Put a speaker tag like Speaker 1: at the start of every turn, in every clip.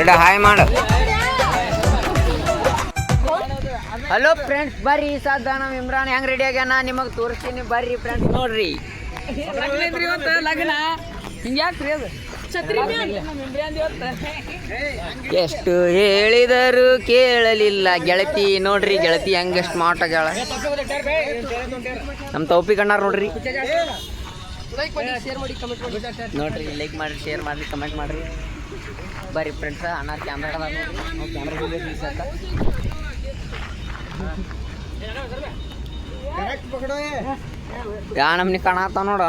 Speaker 1: ಗಿಡ ಹಾಯ್ ಮಾಡು. Hello friends ಬರ್ರಿ ಸದ್ದ ನಮ್ಮ ಇಮ್ರಾನ್ ಹೆಂಗ್ ರೆಡಿ ಆಗ್ಯಾನ? ನಿಮಗೆ ತೋರಿಸ್ತೀನಿ ಬರ್ರಿ ಫ್ರೆಂಡ್ಸ್ ನೋಡ್ರಿ.
Speaker 2: ಲಗ್ನ. ಹಿಂಗ್ಯಾಕ್ರಿ ಅದು?
Speaker 1: ಎಷ್ಟು ಹೇಳಿದರು ಕೇಳಲಿಲ್ಲ. ಗೆಳತಿ ನೋಡ್ರಿ ಗೆಳತಿ ಹೆಂಗ ಸ್ಮಾರ್ಟ್ ಆಗ್ಯಾಳ. ನಮ್ಮ ತೌಪಿ ಕಣ್ಣಾರ ನೋಡ್ರಿ. ನೋಡ್ರಿ ಲೈಕ್ ಮಾಡ್ರಿ ಶೇರ್ ಮಾಡ್ರಿ ಕಮೆಂಟ್ ಮಾಡ್ರಿ. ಬರ್ರಿ ಫ್ರೆಂಡ್ಸ್ ಅಣ್ಣ ಕ್ಯಾಮ್ರಾ ನೋಡ್ರಿ. ಕ್ಯಾಮ್ರಾ ಯಾ ನಮ್ನಿ ಕಾಣತ್ತಾವ ನೋಡ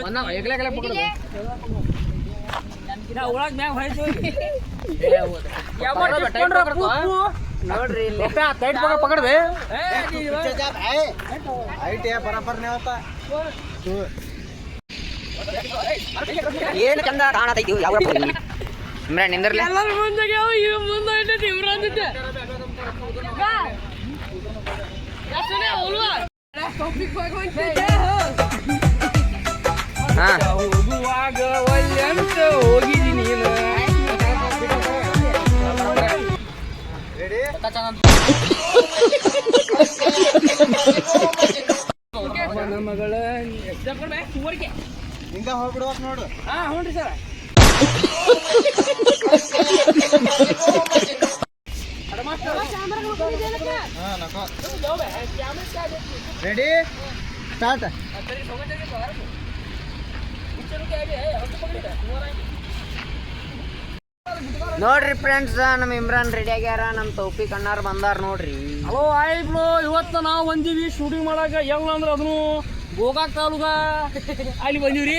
Speaker 1: ಒಂದ್
Speaker 2: ಏಕಲೇ ಏಕಲೇ ಹೋಯ್ತು
Speaker 1: ನೋಡ್ರಿ ಇಲ್ಲಿ. ಏನು ಚಂದ ಕಾಣತೈತಿ ಯಾವ ಇಮ್ರಾನ್ ನಿಂದ್ರಲ್ಲ
Speaker 2: ಎಲ್ಲರ ಮುಂದೆ ಇವ್ ಮುಂದೆ ಇಟ್ಟೈತಿ ಇವ್ರ ಅಂದಿದ್ದೆ
Speaker 1: ಹಾ
Speaker 2: ಹೋಗುವಾಗ ಒಳ್ಳೆ ಅಂತ ಹೋಗಿದಿ ನೀನು ನನ್ನ ಮಗಳ
Speaker 3: ಹಿಂಗ ಹೋಗ್ಬಿಡ್ಬೇಕು ನೋಡು
Speaker 2: ಹಾ. ಹ್ಞೂ ಸರ್
Speaker 3: ರೆಡಿ ಸ್ಟಾರ್ಟ್
Speaker 1: ನೋಡ್ರಿ ಫ್ರೆಂಡ್ಸ್ ನಮ್ಮ ಇಮ್ರಾನ್ ರೆಡಿ ಆಗ್ಯಾರ ನಮ್ಮ ತೌಪಿ ಕಣ್ಣಾರ್ ಬಂದಾರ ನೋಡ್ರಿ.
Speaker 2: ಹಲೋ ಆಯ್ ಬ್ರೋ ಇವತ್ತು ನಾವು ಬಂದೀವಿ ಶೂಟಿಂಗ್ ಮಾಡಾಕ. ಎಲ್ಲ ಅಂದ್ರೆ ಅದನ್ನು ಗೋಕಾಕ್ ತಾಲೂಕ. ಅಲ್ಲಿ ಬಂದೀವ್ರಿ.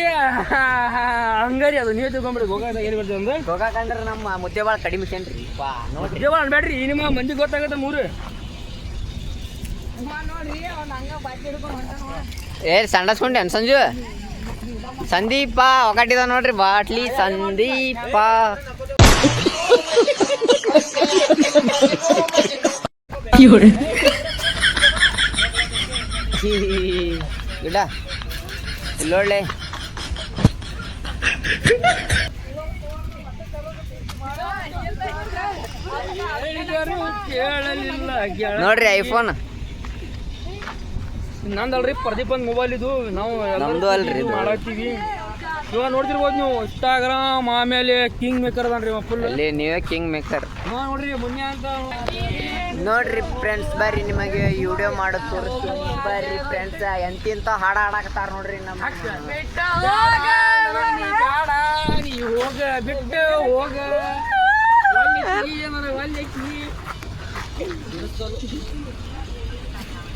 Speaker 2: ಹಂಗಾರಿ ಅದು ನೀವು ತಿಳ್ಕೊಂಬಿಡಿ ಗೋಕಾಕ್ ಏನು ಬರ್ತದೆ ಅಂದ್ರೆ?
Speaker 1: ಹೋಗಾಕಂದ್ರ ನಮ್ಮ ಮುದ್ದೆ ಭಾಳ ಕಡಿಮೆ ಸೇನ್ರಿ ಮುದ್ದೆ
Speaker 2: ದೇವ ಅನ್ಬೇಡ್ರಿ ನಿಮ್ಮ ಮಂದಿ ಗೊತ್ತಾಗತ್ತೆ ಮೂರು.
Speaker 1: ಏ ಸಂಡಸ್ಕೊಂಡೆ ಅನ್ ಸಂಜು? ಸಂದೀಪ ಒಗಟ್ಟಿದ ನೋಡ್ರಿ ಬಾಟ್ಲಿ ಸಂದೀಪ. ಗಿಡ ಇಲ್ಲೊಳ್ಳೆ. ನೋಡ್ರಿ ಐಫೋನ್.
Speaker 2: ನಂದಲ್ರಿ ಪ್ರದೀಪ್ ಅಂದ್ ಮೊಬೈಲ್ ಇದು. ನಾವು
Speaker 1: ನಮ್ದು ಅಲ್ರಿ ಇದು.
Speaker 2: ಮಾಡತ್ತೀವಿ. ಇವಾಗ ನೋಡ್ತಿರ್ಬೋದು ನೀವು ಇನ್ಸ್ಟಾಗ್ರಾಮ್ ಆಮೇಲೆ ಕಿಂಗ್ ಮೇಕರ್ ಅದಾನ್ರಿ ಫುಲ್
Speaker 1: ಅಲ್ಲಿ ನೀವೇ ಕಿಂಗ್ ಮೇಕರ್
Speaker 2: ನೋಡ್ರಿ ಮೊನ್ನೆ ಅಂತ.
Speaker 1: ನೋಡ್ರಿ ಫ್ರೆಂಡ್ಸ್ ಬರ್ರಿ ನಿಮಗೆ ವಿಡಿಯೋ ಮಾಡೋದು ತೋರಿಸ್ತೀನಿ. ಬರ್ರಿ ಫ್ರೆಂಡ್ಸ್ ಎಂತಿಂತ ಹಾಡ ಹಾಡಾಕತ್ತಾರ ನೋಡ್ರಿ ನಮ್ಮ
Speaker 2: ಹೋಗ ಬಿಟ್ಟು ಹೋಗ. ಏನಾರ.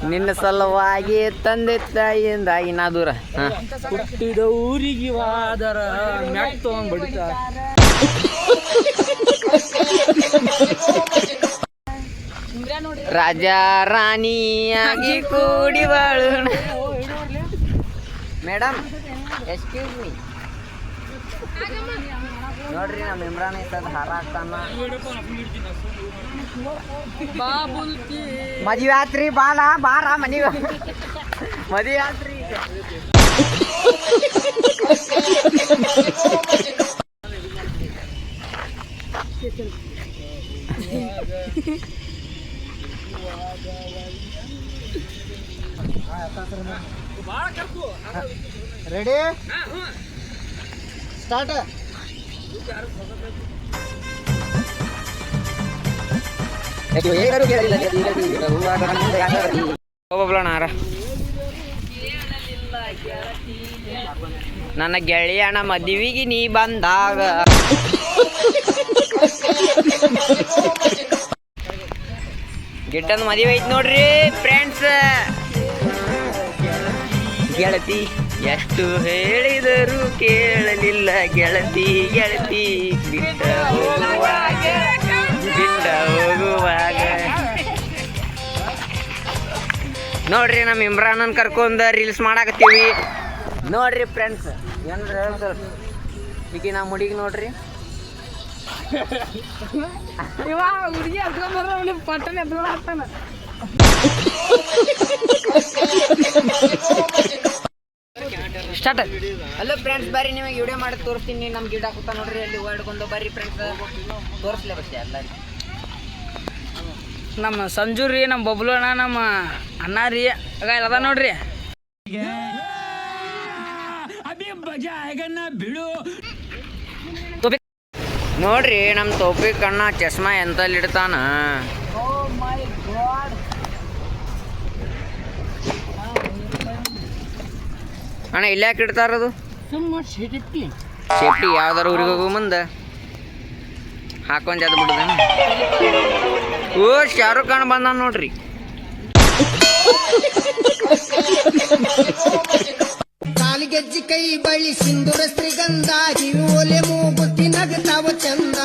Speaker 1: ನಿನ್ನ ಸಲುವಾಗಿ ತಂದೆ ತಾಯಿಯಿಂದ ಇನ್ನಾದೂರ ದೂರ
Speaker 2: ಹುಟ್ಟಿದ ಊರಿಗೆ ವಾದರ ಮ್ಯಾಕ್ ತಗೊಂಡ್
Speaker 1: ರಾಜ ರಾಣಿಯಾಗಿ ಕೂಡಿ ಬಾಳು. ಮೇಡಮ್ ಎಕ್ಸ್ಕ್ಯೂಸ್ ಮೀ ನೋಡ್ರಿ ನಮ್ಮ ಇಮ್ರಾನ್ ಇರ್ತದ ಹಾರ ಹಾಕ್ತಾನ
Speaker 2: ಬಾಬುಲ್ಕಿ.
Speaker 1: ಮದ್ವೆ ಆತ್ರಿ ಬಾಲ ಬಾರ ಮನಿ ಮದುವೆ ಆತ್ರಿ ರೆಡಿ
Speaker 3: ರೆಡಿ ಸ್ಟಾರ್ಟ್
Speaker 1: ಹೋಗ್ಬಿಡೋಣ ನನ್ನ ಗೆಳೆಯನ ಮದುವೆಗೆ ನೀ ಬಂದಾಗ. ಗಿಟ್ಟದ ಮದುವೆ ಐತ್ ನೋಡ್ರಿ ಫ್ರೆಂಡ್ಸ್ ಗೆಳತಿ. ಎಷ್ಟು ಹೇಳಿದರು ಕೇಳಲಿಲ್ಲ ಗೆಳತಿ ಗೆಳತಿ. ಬಿಟ್ಟ ಹೋಗುವಾಗ ಬಿಟ್ಟ ಹೋಗುವಾಗ. ನೋಡ್ರಿ ನಮ್ಮ ಇಮ್ರಾನನ್ ಕರ್ಕೊಂಡ ರೀಲ್ಸ್ ಮಾಡಾಕತ್ತೀವಿ. ನೋಡ್ರಿ ಫ್ರೆಂಡ್ಸ್ ಏನ್ರ ಹೇಳ್ತಾರ ಈಗ ನಮ್ಮ ಹುಡುಗಿ ನೋಡ್ರಿ.
Speaker 4: ಇವ ಹುಡುಗಿ ಹತ್ಕೊಂಡ್ಬರ ಎದ್ಕೊಂಡು ಹಾಕ್ತಾನ ಸ್ಟಾರ್ಟ್
Speaker 1: ಹಲೋ ಫ್ರೆಂಡ್ಸ್ ಬರ್ರಿ ನಿಮಗೆ ವಿಡಿಯೋ ಮಾಡಿ ತೋರಿಸ್ತೀನಿ. ನಮ್ಮ ಗಿಡ ಹಾಕುತ್ತಾ ನೋಡ್ರಿ ಅಲ್ಲಿ ಓಡ್ಕೊಂಡು ಬರ್ರಿ ಫ್ರೆಂಡ್ಸ್ ತೋರಿಸ್ಲೇ ಬಸ್ ಎಲ್ಲರಿಗೆ
Speaker 4: ನಮ್ಮ ಸಂಜು ರೀ ನಮ್ಮ ಬಬ್ಲು ಅಣ್ಣ ನಮ್ಮ ಅಣ್ಣ ರೀ. ಆಗ ಅದ ನೋಡ್ರಿ.
Speaker 1: ನೋಡ್ರಿ ನಮ್ಮ ತೋಪಿ ಕಣ್ಣ ಚಸ್ಮಾ ಎಂತಲ್ಲಿ ಇಡ್ತಾನ? ಅಣ್ಣ ಇಲ್ಲಿ ಯಾಕೆ ಇಡ್ತಾರದು
Speaker 4: ಸುಮ್ಮ ಸಿಟಿಪ್ಪಿ
Speaker 1: ಸೇಫ್ಟಿ ಯಾವ್ದಾರು ಊರಿಗೆ ಹೋಗೋ ಮುಂದೆ. ಹಾಕೊಂಡ್ ಜದ್ ಬಿಡುದ ಓ ಶಾರುಖ್ ಖಾನ್ ಬಂದ ನೋಡ್ರಿ.
Speaker 5: ಕಾಲಿಗೆಜ್ಜಿ ಕೈ ಬಳಿ ಸಿಂಧುರ ಸ್ತ್ರೀಗಂಧ ಕಿವಿ ಒಲೆ ಮೂಗುತಿ ನಗತಾವ ಚಂದ.